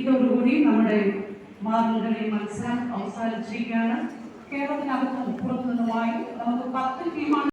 ഇതോടുകൂടി നമ്മുടെ മാറുകളി മത്സരം അവസാനിച്ചിരിക്കുകയാണ്. കേരളത്തിനകത്തും പുറത്തു നിന്നുമായി നമുക്ക് പത്ത് ടീമാണ്